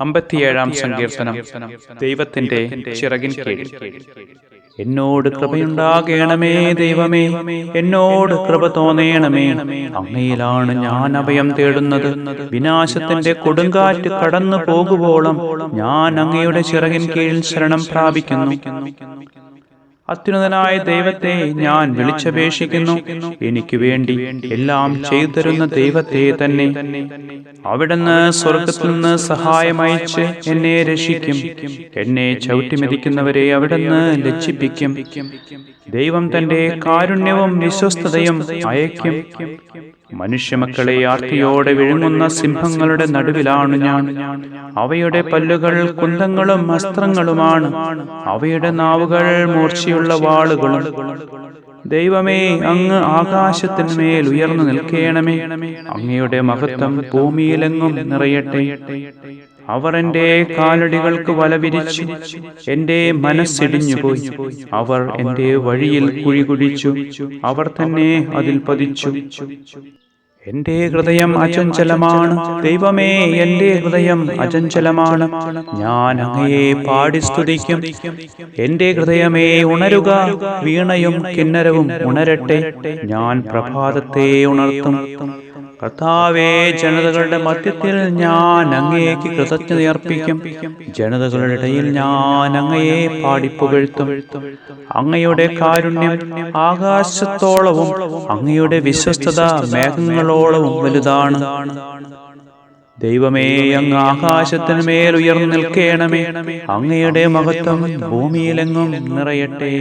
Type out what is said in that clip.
അമ്പത്തിയേഴാം സങ്കീർത്തനം. ദൈവത്തിന്റെ ചിറകിൻ കീഴിൽ. എന്നോട് കൃപയുണ്ടാകേണമേ ദൈവമേ. എന്നോട് കൃപ തോന്നേണമേ. അങ്ങയിലാണ് ഞാൻ അഭയം തേടുന്നത്. വിനാശത്തിന്റെ കൊടുങ്കാറ്റ് കടന്നു പോകുവോളം ഞാൻ അങ്ങയുടെ ചിറകിൻ കീഴിൽ ശരണം പ്രാപിക്കുന്നു. അത്യുന്നതനായ ദൈവത്തെ ഞാൻ വിളിച്ചപേക്ഷിക്കുന്നു. എനിക്ക് വേണ്ടി എല്ലാം ചെയ്തു തരുന്ന ദൈവത്തെ തന്നെ. അവിടുന്ന് സ്വർഗത്തിൽ നിന്ന് സഹായമയച്ച് എന്നെ രക്ഷിക്കും. എന്നെ ചവിട്ടിമെതിക്കുന്നവരെ അവിടുന്ന് ലജ്ജിപ്പിക്കും ദൈവം തന്റെ കാരുണ്യവും വിശ്വസ്തതയും അയക്കും മനുഷ്യമക്കളെ ആർത്തിയോടെ വിഴുങ്ങുന്ന സിംഹങ്ങളുടെ നടുവിലാണ് ഞാൻ. അവയുടെ പല്ലുകൾ കുന്തങ്ങളും അസ്ത്രങ്ങളുമാണ്. അവയുടെ നാവുകൾ മൂർച്ചയുള്ള വാളുകളും. ദൈവമേ അങ്ങ് ആകാശത്തിന്മേൽ ഉയർന്നു നിൽക്കേണമേ. അങ്ങയുടെ മഹത്വം ഭൂമിയിലെങ്ങും നിറയട്ടെ. അവർ എന്റെ കാലടികൾക്ക് വല വിരിച്ചു. എന്റെ മനസ്സിടിഞ്ഞുപോയി അവർ എന്റെ വഴിയിൽ കുഴി കുഴിച്ചു. അവർ തന്നെ അതിൽ പതിച്ചു. എന്റെ ഹൃദയം അചഞ്ചലമാണ്. ദൈവമേ എന്റെ ഹൃദയം അചഞ്ചലമാണ്. ഞാൻ അങ്ങയെ പാടി സ്തുതിക്കും. എന്റെ ഹൃദയമേ ഉണരുക. വീണയും കിന്നരവും ഉണരട്ടെ. ഞാൻ പ്രഭാതത്തെ ഉണർത്തും. കർത്താവേ ജനതകളുടെ മധ്യത്തിൽ ഞാൻ അങ്ങേക്ക് കൃതജ്ഞതയർപ്പിക്കും ജനതകളുടെ ഇടയിൽ ഞാൻ അങ്ങയെ പാടിപ്പുകഴ്ത്തും അങ്ങയുടെ കാരുണ്യം ആകാശത്തോളവും അങ്ങയുടെ വിശ്വസ്തത മേഘങ്ങളോളവും വലുതാണ്. ദൈവമേ അങ്ങ് ആകാശത്തിന്മേൽ ഉയർന്നു നിൽക്കേണമേ. അങ്ങയുടെ മഹത്വം ഭൂമിയിലെങ്ങും നിറയട്ടെ.